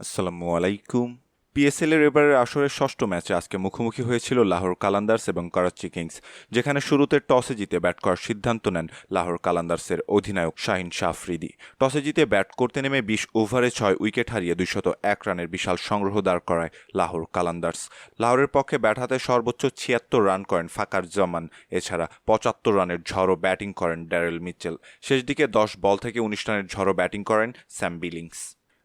আসসালামু আলাইকুম। পিএসএল এর এবারের আসরের ষষ্ঠ ম্যাচে আজকে মুখোমুখি হয়েছিল লাহোর কালান্দার্স এবং করাচি কিংস, যেখানে শুরুতে টসে জিতে ব্যাট করার সিদ্ধান্ত নেন লাহোর কালান্দার্সের অধিনায়ক শাহিন শাহ আফ্রিদি টসে জিতে ব্যাট করতে নেমে বিশ ওভারে ছয় উইকেট হারিয়ে দুইশত এক রানের বিশাল সংগ্রহ দাঁড় করায় লাহোর কালান্দার্স। লাহোরের পক্ষে ব্যাট হাতে সর্বোচ্চ ছিয়াত্তর রান করেন ফাকার জামান এছাড়া পঁচাত্তর রানের ঝড়ো ব্যাটিং করেন ড্যারেল মিচেল। শেষ দিকে দশ বল থেকে উনিশ রানের ঝড়ো ব্যাটিং করেন Sam Billings.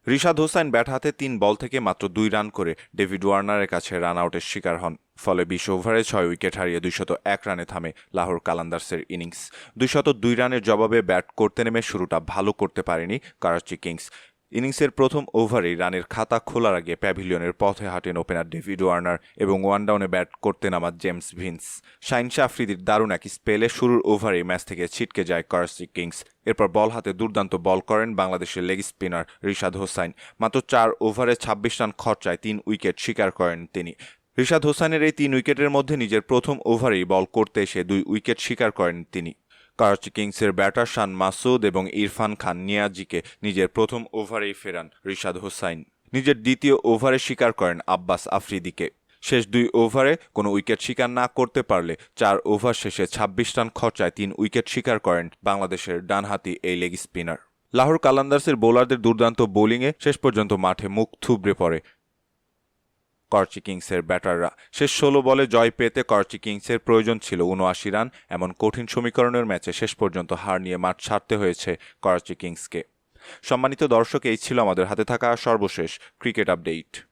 Rishad Hossain bat হাতে তিন বল থেকে মাত্র দুই রান করে ডেভিড ওয়ার্নারের কাছে রান আউটের শিকার হন। ফলে বিশ ওভারে ছয় উইকেট হারিয়ে দুইশত এক রানে থামে লাহোর কালান্দার্সের ইনিংস। দুইশত দুই রানের জবাবে ব্যাট করতে নেমে শুরুটা ভালো করতে পারেনি করাচি কিংস। ইনিংসের প্রথম ওভারেই রানের খাতা খোলার আগে প্যাভিলিয়নের পথে হাঁটেন ওপেনার ডেভিড ওয়ার্নার এবং ওয়ান ডাউনে ব্যাট করতে নামা জেমস ভিন্স। শাইন আফ্রিদির দারুণ এক স্পেলে শুরুর ওভারেই ম্যাচ থেকে ছিটকে যায় করাচি কিংস। এরপর বল হাতে দুর্দান্ত বল করেন বাংলাদেশের লেগ স্পিনার রিশাদ হোসাইন। মাত্র চার ওভারে ছাব্বিশ রান খরচায় তিন উইকেট শিকার করেন তিনি। রিশাদ হোসাইনের এই তিন উইকেটের মধ্যে নিজের প্রথম ওভারেই বল করতে এসে দুই উইকেট শিকার করেন তিনি। করাচি কিংসের ব্যাটার শান মাসুদ এবং ইরফান খান নিয়াজিকে নিজের প্রথম ওভারেই ফেরান রিশাদ হোসাইন। নিজের দ্বিতীয় ওভারে শিকার করেন আব্বাস আফ্রিদিকে। শেষ দুই ওভারে কোনো উইকেট শিকার না করতে পারলে চার ওভার শেষে ছাব্বিশ রান খরচায় তিন উইকেট শিকার করেন বাংলাদেশের ডানহাতি এই লেগ স্পিনার লাহোর কালান্দার্সের বোলারদের দুর্দান্ত বোলিংয়ে শেষ পর্যন্ত মাঠে মুখ থুবড়ে পড়ে করাচি কিংসের ব্যাটাররা। শেষ ষোলো বলে জয় পেতে করচি কিংসের প্রয়োজন ছিল উনআশি রান, এমন কঠিন সমীকরণের ম্যাচে শেষ পর্যন্ত হার নিয়ে মাঠ ছাড়তে হয়েছে করাচি কিংসকে। সম্মানিত দর্শক, এই ছিল আমাদের হাতে থাকা সর্বশেষ ক্রিকেট আপডেট।